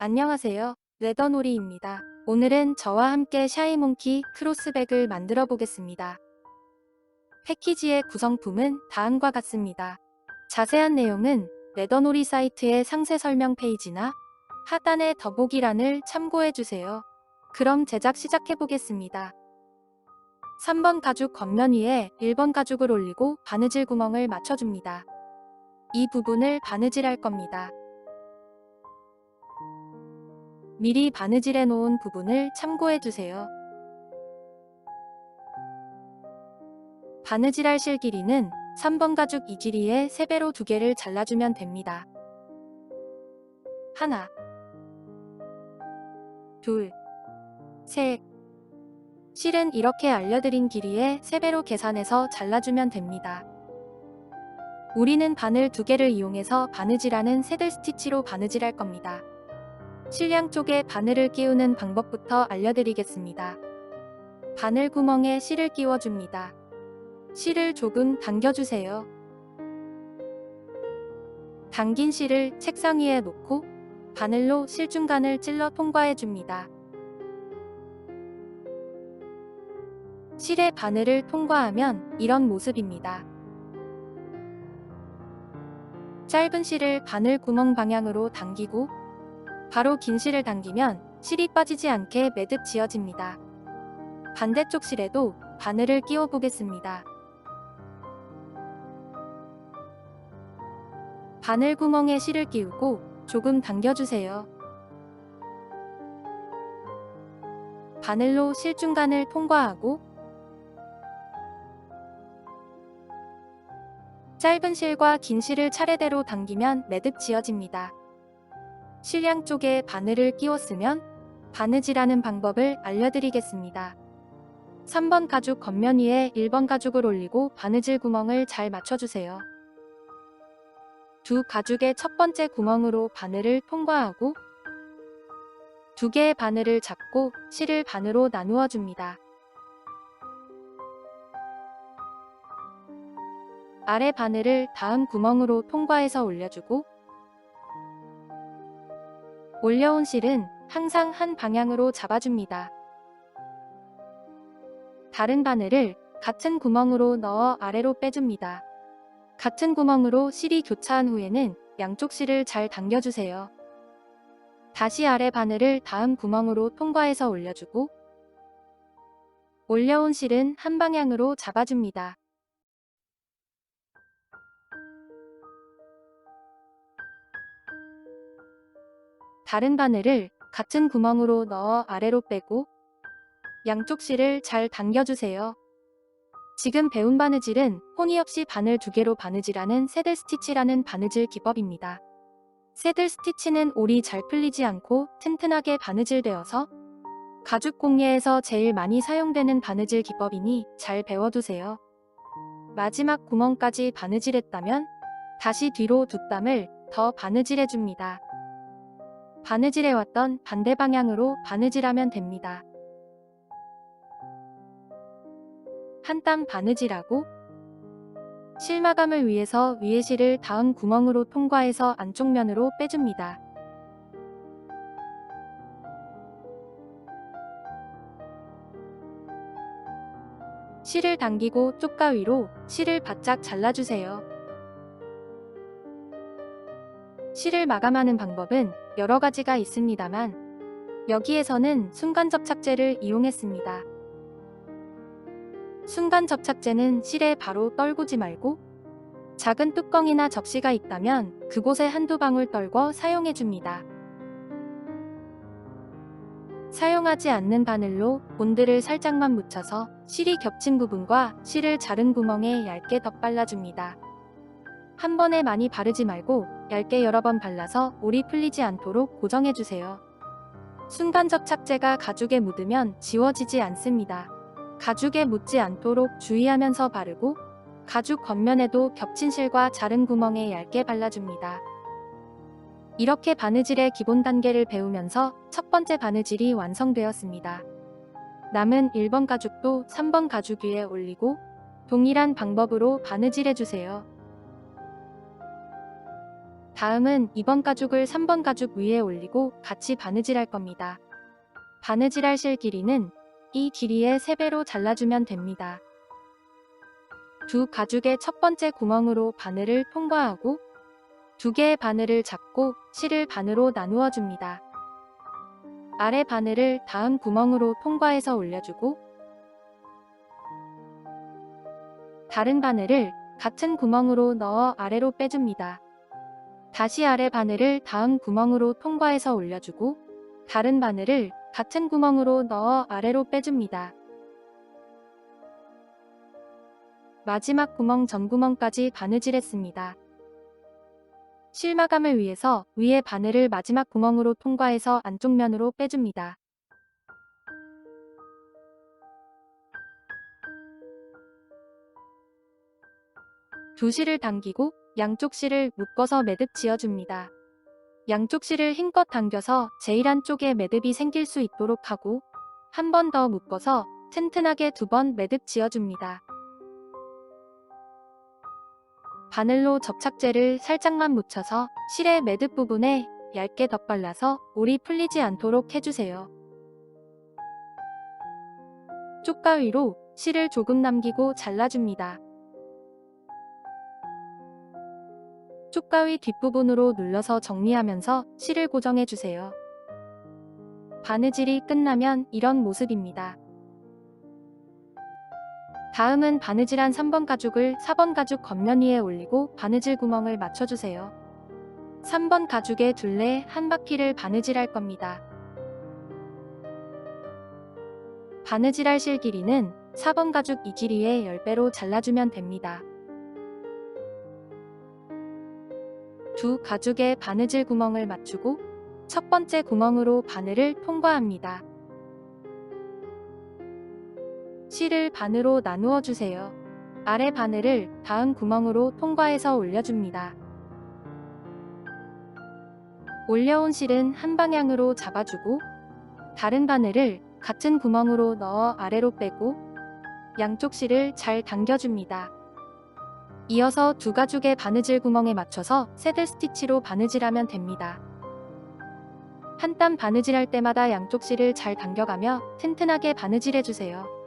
안녕하세요. 레더놀이입니다. 오늘은 저와 함께 샤이몽키 크로스백을 만들어 보겠습니다. 패키지의 구성품은 다음과 같습니다. 자세한 내용은 레더놀이 사이트의 상세 설명 페이지나 하단의 더보기란을 참고해 주세요. 그럼 제작 시작해 보겠습니다. 3번 가죽 겉면 위에 1번 가죽을 올리고 바느질 구멍을 맞춰줍니다. 이 부분을 바느질할 겁니다. 미리 바느질해 놓은 부분을 참고해 주세요. 바느질할 실 길이는 3번 가죽 이 길이의 3배로 2개를 잘라주면 됩니다. 하나, 둘, 셋. 실은 이렇게 알려드린 길이의 3배로 계산해서 잘라주면 됩니다. 우리는 바늘 2개를 이용해서 바느질하는 새들 스티치로 바느질할 겁니다. 실량 쪽에 바늘을 끼우는 방법부터 알려드리겠습니다. 바늘 구멍에 실을 끼워줍니다. 실을 조금 당겨주세요. 당긴 실을 책상 위에 놓고 바늘로 실 중간을 찔러 통과해줍니다. 실의 바늘을 통과하면 이런 모습입니다. 짧은 실을 바늘 구멍 방향으로 당기고 바로 긴 실을 당기면 실이 빠지지 않게 매듭 지어집니다. 반대쪽 실에도 바늘을 끼워 보겠습니다. 바늘 구멍에 실을 끼우고 조금 당겨주세요. 바늘로 실 중간을 통과하고 짧은 실과 긴 실을 차례대로 당기면 매듭 지어집니다. 실량 쪽에 바늘을 끼웠으면 바느질하는 방법을 알려드리겠습니다. 3번 가죽 겉면 위에 1번 가죽을 올리고 바느질 구멍을 잘 맞춰주세요. 두 가죽의 첫 번째 구멍으로 바늘을 통과하고 두 개의 바늘을 잡고 실을 반으로 나누어 줍니다. 아래 바늘을 다음 구멍으로 통과해서 올려주고 올려온 실은 항상 한 방향으로 잡아줍니다. 다른 바늘을 같은 구멍으로 넣어 아래로 빼줍니다. 같은 구멍으로 실이 교차한 후에는 양쪽 실을 잘 당겨주세요. 다시 아래 바늘을 다음 구멍으로 통과해서 올려주고 올려온 실은 한 방향으로 잡아줍니다. 다른 바늘을 같은 구멍으로 넣어 아래로 빼고 양쪽 실을 잘 당겨주세요. 지금 배운 바느질은 혼이 없이 바늘 두 개로 바느질하는 새들 스티치라는 바느질 기법입니다. 새들 스티치는 올이 잘 풀리지 않고 튼튼하게 바느질되어서 가죽 공예에서 제일 많이 사용되는 바느질 기법이니 잘 배워두세요. 마지막 구멍까지 바느질했다면 다시 뒤로 두 땀을 더 바느질해줍니다. 바느질해왔던 반대 방향으로 바느질하면 됩니다. 한 땀 바느질하고 실마감을 위해서 위에 실을 다음 구멍으로 통과해서 안쪽 면으로 빼줍니다. 실을 당기고 쪽가 위로 실을 바짝 잘라주세요. 실을 마감하는 방법은 여러 가지가 있습니다만 여기에서는 순간 접착제를 이용했습니다. 순간 접착제는 실에 바로 떨구지 말고 작은 뚜껑이나 접시가 있다면 그곳에 한두 방울 떨궈 사용해줍니다. 사용하지 않는 바늘로 본드를 살짝만 묻혀서 실이 겹친 부분과 실을 자른 구멍에 얇게 덧발라줍니다. 한 번에 많이 바르지 말고 얇게 여러 번 발라서 올이 풀리지 않도록 고정해주세요. 순간 접착제가 가죽에 묻으면 지워지지 않습니다. 가죽에 묻지 않도록 주의하면서 바르고 가죽 겉면에도 겹친 실과 자른 구멍에 얇게 발라줍니다. 이렇게 바느질의 기본 단계를 배우면서 첫 번째 바느질이 완성되었습니다. 남은 1번 가죽도 3번 가죽 위에 올리고 동일한 방법으로 바느질해주세요. 다음은 2번 가죽을 3번 가죽 위에 올리고 같이 바느질할 겁니다. 바느질할 실 길이는 이 길이의 3배로 잘라주면 됩니다. 두 가죽의 첫 번째 구멍으로 바늘을 통과하고 두 개의 바늘을 잡고 실을 반으로 나누어 줍니다. 아래 바늘을 다음 구멍으로 통과해서 올려주고 다른 바늘을 같은 구멍으로 넣어 아래로 빼줍니다. 다시 아래 바늘을 다음 구멍으로 통과해서 올려주고 다른 바늘을 같은 구멍으로 넣어 아래로 빼줍니다. 마지막 구멍 전구멍까지 바느질했습니다. 실마감을 위해서 위에 바늘을 마지막 구멍으로 통과해서 안쪽 면으로 빼줍니다. 두 실을 당기고 양쪽 실을 묶어서 매듭 지어줍니다. 양쪽 실을 힘껏 당겨서 제일 한쪽에 매듭이 생길 수 있도록 하고 한 번 더 묶어서 튼튼하게 두 번 매듭 지어줍니다. 바늘로 접착제를 살짝만 묻혀서 실의 매듭 부분에 얇게 덧발라서 올이 풀리지 않도록 해주세요. 쪽가위로 실을 조금 남기고 잘라줍니다. 쪽가위 뒷부분으로 눌러서 정리하면서 실을 고정해주세요. 바느질이 끝나면 이런 모습입니다. 다음은 바느질한 3번 가죽을 4번 가죽 겉면 위에 올리고 바느질 구멍을 맞춰주세요. 3번 가죽의 둘레 한 바퀴를 바느질할 겁니다. 바느질할 실 길이는 4번 가죽 이 길이의 10배로 잘라주면 됩니다. 두 가죽의 바느질 구멍을 맞추고 첫 번째 구멍으로 바늘을 통과합니다. 실을 반으로 나누어 주세요. 아래 바늘을 다음 구멍으로 통과해서 올려줍니다. 올려온 실은 한 방향으로 잡아주고 다른 바늘을 같은 구멍으로 넣어 아래로 빼고 양쪽 실을 잘 당겨줍니다. 이어서 두 가죽의 바느질 구멍에 맞춰서 새들 스티치로 바느질하면 됩니다. 한 땀 바느질할 때마다 양쪽 실을 잘 당겨가며 튼튼하게 바느질해주세요.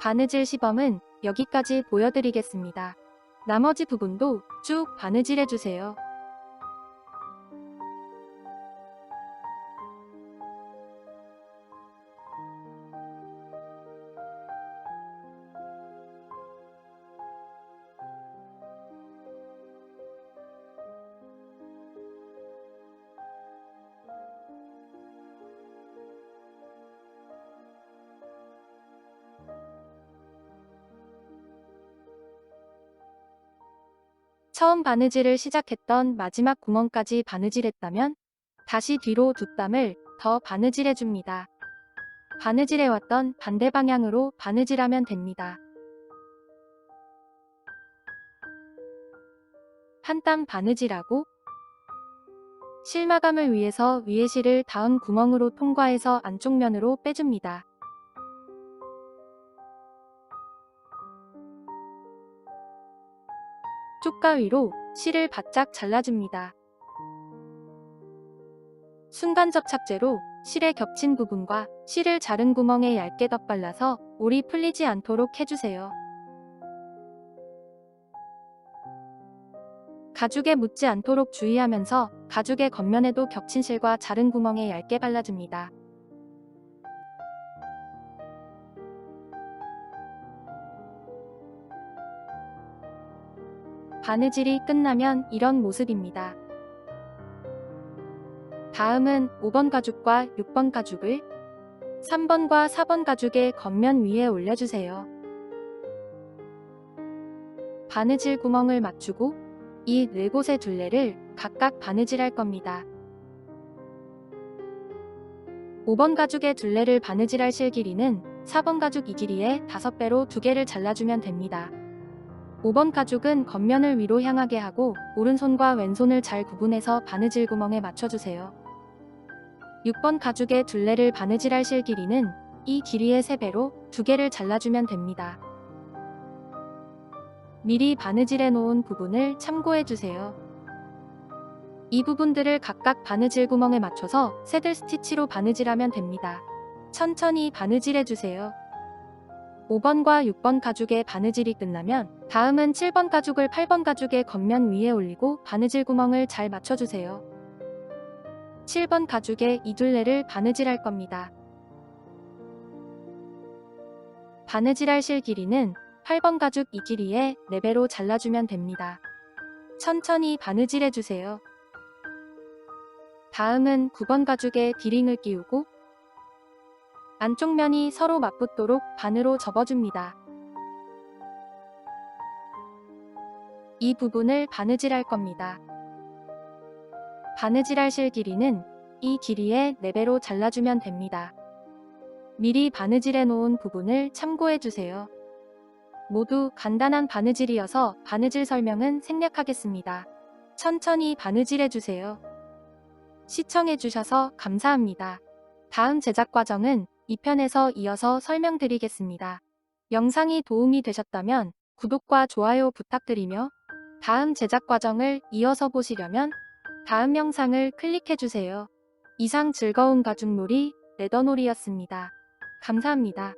바느질 시범은 여기까지 보여드리겠습니다. 나머지 부분도 쭉 바느질 해주세요. 처음 바느질을 시작했던 마지막 구멍까지 바느질했다면 다시 뒤로 두 땀을 더 바느질해줍니다. 바느질해왔던 반대 방향으로 바느질하면 됩니다. 한 땀 바느질하고 실마감을 위해서 위에 실을 다음 구멍으로 통과해서 안쪽 면으로 빼줍니다. 쪽가위로 실을 바짝 잘라줍니다. 순간 접착제로 실에 겹친 부분과 실을 자른 구멍에 얇게 덧발라서 올이 풀리지 않도록 해주세요. 가죽에 묻지 않도록 주의하면서 가죽의 겉면에도 겹친 실과 자른 구멍에 얇게 발라줍니다. 바느질이 끝나면 이런 모습입니다. 다음은 5번 가죽과 6번 가죽을 3번과 4번 가죽의 겉면 위에 올려주세요. 바느질 구멍을 맞추고 이 네 곳의 둘레를 각각 바느질할 겁니다. 5번 가죽의 둘레를 바느질할 실 길이는 4번 가죽 이 길이의 5배로 두 개를 잘라주면 됩니다. 5번 가죽은 겉면을 위로 향하게 하고 오른손과 왼손을 잘 구분해서 바느질 구멍에 맞춰주세요. 6번 가죽의 둘레를 바느질할 실 길이는 이 길이의 3배로 두 개를 잘라주면 됩니다. 미리 바느질해 놓은 부분을 참고해 주세요. 이 부분들을 각각 바느질 구멍에 맞춰서 새들 스티치로 바느질하면 됩니다. 천천히 바느질해 주세요. 5번과 6번 가죽의 바느질이 끝나면 다음은 7번 가죽을 8번 가죽의 겉면 위에 올리고 바느질 구멍을 잘 맞춰주세요. 7번 가죽의 이 둘레를 바느질할 겁니다. 바느질할 실 길이는 8번 가죽 이 길이의 4배로 잘라주면 됩니다. 천천히 바느질해 주세요. 다음은 9번 가죽에 디링을 끼우고 안쪽 면이 서로 맞붙도록 반으로 접어줍니다. 이 부분을 바느질할 겁니다. 바느질할 실 길이는 이 길이의 4배로 잘라주면 됩니다. 미리 바느질해 놓은 부분을 참고해 주세요. 모두 간단한 바느질이어서 바느질 설명은 생략하겠습니다. 천천히 바느질해 주세요. 시청해 주셔서 감사합니다. 다음 제작 과정은 2편에서 이어서 설명드리겠습니다. 영상이 도움이 되셨다면 구독과 좋아요 부탁드리며 다음 제작 과정을 이어서 보시려면 다음 영상을 클릭해주세요. 이상 즐거운 가죽놀이 레더놀이였습니다. 감사합니다.